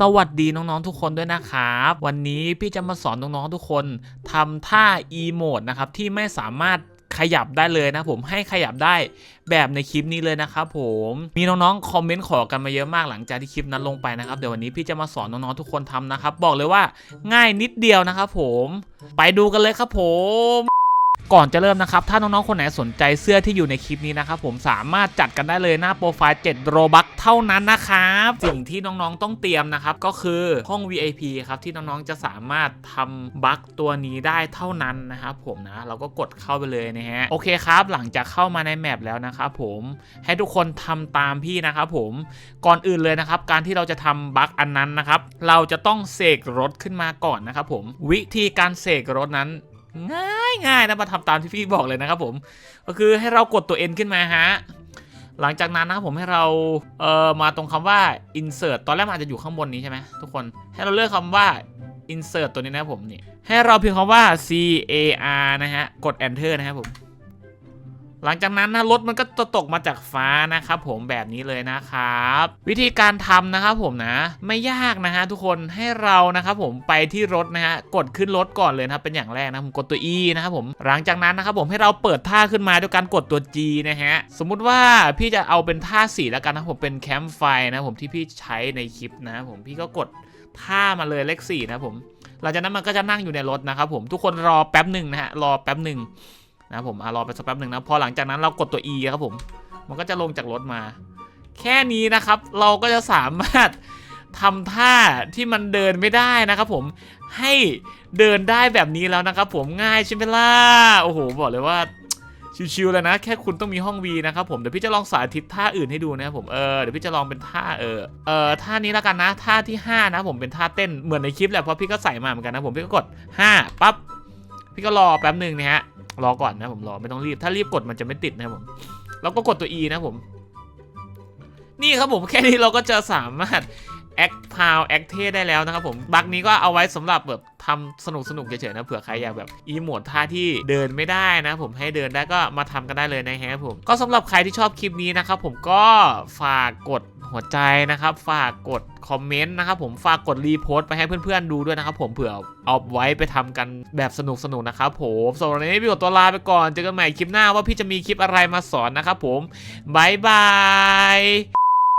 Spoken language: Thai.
สวัสดีน้องๆทุกคนด้วยนะครับ วันนี้พี่จะมาสอนน้องๆทุกคนทำท่า e m o d e นะครับที่ไม่สามารถขยับได้เลยนะผมให้ขยับได้แบบในคลิปนี้เลยนะครับผมมีน้องๆคอมเมนต์ขอกันมาเยอะมากหลังจากที่คลิปนั้นลงไปนะครับเดี๋ยววันนี้พี่จะมาสอนน้องๆทุกคนทำนะครับ บอกเลยว่าง่ายนิดเดียวนะครับผม ไปดูกันเลยครับผม ก่อนจะเริ่มนะครับถ้าน้องๆคนไหนสนใจเสื้อที่อยู่ในคลิปนี้นะครับผมสามารถจัดกันได้เลยหน้าโปรไฟล์7โรบัคเท่านั้นนะครับสิ่งที่น้องๆต้องเตรียมนะครับก็คือห้อง VIP ครับที่น้องๆจะสามารถทำบัคตัวนี้ได้เท่านั้นนะครับผมนะเราก็กดเข้าไปเลยนะฮะโอเคครับหลังจากเข้ามาในแมปแล้วนะครับผมให้ทุกคนทำตามพี่นะครับผมก่อนอื่นเลยนะครับการที่เราจะทำบัคอันนั้นนะครับเราจะต้องเสกรถขึ้นมาก่อนนะครับผมวิธีการเสกรถนั้นง่าย ง่ายนะมาทำตามที่พี่บอกเลยนะครับผม ก็คือให้เรากดตัว N ขึ้นมาฮะหลังจากนั้นนะครับผมให้เราเอ่อมาตรงคำว่า insert ตอนแรกมันอาจจะอยู่ข้างบนนี้ใช่ไหมทุกคนให้เราเลือกคำว่า insert ตัวนี้นะครับผมนี่ให้เราพิมพ์คำว่า C A R นะฮะกด enter นะครับผม หลังจากนั้นนะรถมันก็จะตกมาจากฟ้านะครับผมแบบนี้เลยนะครับ วิธีการทำนะครับผมนะ ไม่ยากนะฮะทุกคนให้เรานะครับผมไปที่รถนะฮะกดขึ้นรถก่อนเลยนะครับเป็นอย่างแรกนะผมกดตัว E นะครับผมหลังจากนั้นนะครับผมให้เราเปิดท่าขึ้นมาด้วยการกดตัว G นะฮะสมมุติว่าพี่จะเอาเป็นท่าสีแล้วกันนะผมเป็นแคมป์ไฟนะผมที่พี่ใช้ในคลิปนะผมพี่ก็กดท่ามาเลยเลข4นะผมหลังจากนั้นมันก็จะนั่งอยู่ในรถนะครับผมทุกคนรอแป๊บหนึ่งนะฮะรอแป๊บหนึ่ง นะผมอะรอไปสักแป๊บหนึ่งนะพอหลังจากนั้นเรากดตัว E ครับผม มันก็จะลงจากรถมา แค่นี้นะครับ เราก็จะสามารถทำท่าที่มันเดินไม่ได้นะครับผมให้เดินได้แบบนี้แล้วนะครับผมง่ายใช่ไหมล่ะโอ้โหบอกเลยว่าชิวๆเลยนะแค่คุณต้องมีห้อง V นะครับผมเดี๋ยวพี่จะลองสาธิตท่าอื่นให้ดูนะครับผมเออเดี๋ยวพี่จะลองเป็นท่าเออเออท่านี้แล้วกันนะท่าที่ห้านะผมเป็นท่าเต้นเหมือนในคลิปแหละเพราะพี่ก็ใส่มาเหมือนกันนะผมพี่ก็กดห้าปั๊บ พี่ก็รอแป๊บหนึ่งนะฮะ รอก่อนนะผมรอไม่ต้องรีบ ถ้ารีบกดมันจะไม่ติดนะผมเราก็กดตัว E นะผม นี่ครับผมแค่นี้เราก็จะสามารถแอคพาวแอคเทได้แล้วนะครับผมบักนี้ก็เอาไว้สำหรับแบบทำสนุกสนุกเฉยๆนะเผื่อใครอยากแบบอีโมดท่าที่เดินไม่ได้นะผมให้เดินได้ก็มาทำกันได้เลยนะฮะผม ก็สำหรับใครที่ชอบคลิปนี้นะครับผมก็ฝากกด หัวใจนะครับ ฝากกดคอมเมนต์นะครับผมฝากกดรีโพสต์ไปให้เพื่อนๆดูด้วยนะครับผมเผื่อเอาไว้ไปทำกันแบบสนุกๆนะครับผมสำหรับวันนี้พี่ขอตัวลาไปก่อน เจอกันใหม่คลิปหน้าว่าพี่จะมีคลิปอะไรมาสอนนะครับผมบายบาย